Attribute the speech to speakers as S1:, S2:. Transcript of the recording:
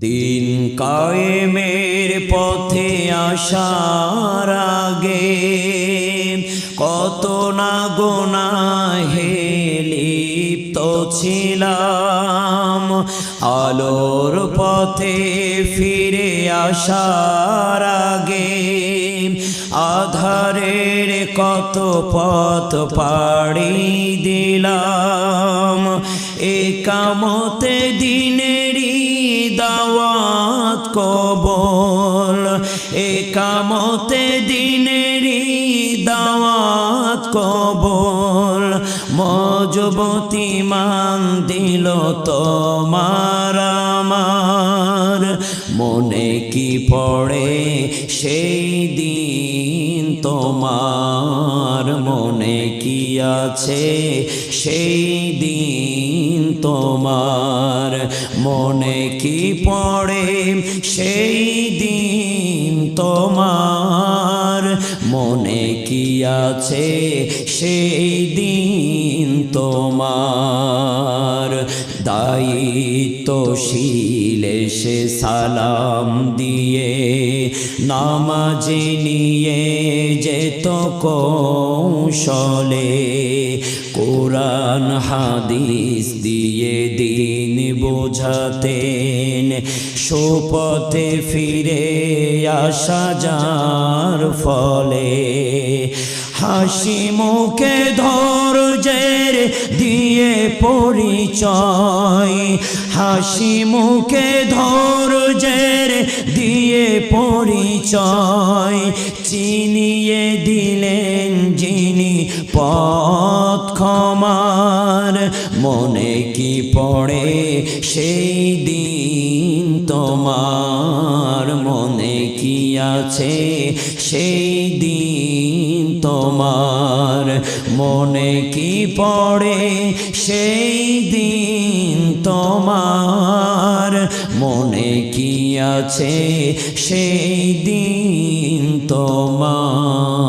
S1: দিন কায়েমের পথে আসার আগে কত না গোনাহে লিপ্ত ছিলাম। আলোর পথে ফিরে আসার আগে আধারের কত পথ পাড়ি দিলাম। একামতে দিনেরই দাওয়াত কবল। একামতে দিনেরই দাওয়াত কবল। মজবতী মান দিল তোমার আমার। মনে কি পড়ে সেই দিন তোমার মনে কি আছে? সেই দিন তোমার মনে কি পড়ে? সেই দিন তোমার মনে কি আছে? সেই দিন তোমার দায়িত্বশীল সে সালাম দিয়ে, নামাজ নিয়ে যেত কৌশলে কোরআন হাদিস দিয়ে দিন বোঝাতেন। সোপথে ফিরে আসা যার ফলে হাসি মুখে ধৈর্যের দিয়ে পরিচয়। হাসি মুখে ধৈর্যের দিয়ে পরিচয়। চিনিয়ে দিলেন যিনি পথ ক্ষমার মনে কি পড়ে সেই দিন তোমার? মনে কি আছে সেই দিন তোমার? মনে কি পড়ে সেই দিন তোমার? মনে কি আছে সেই দিন তোমার?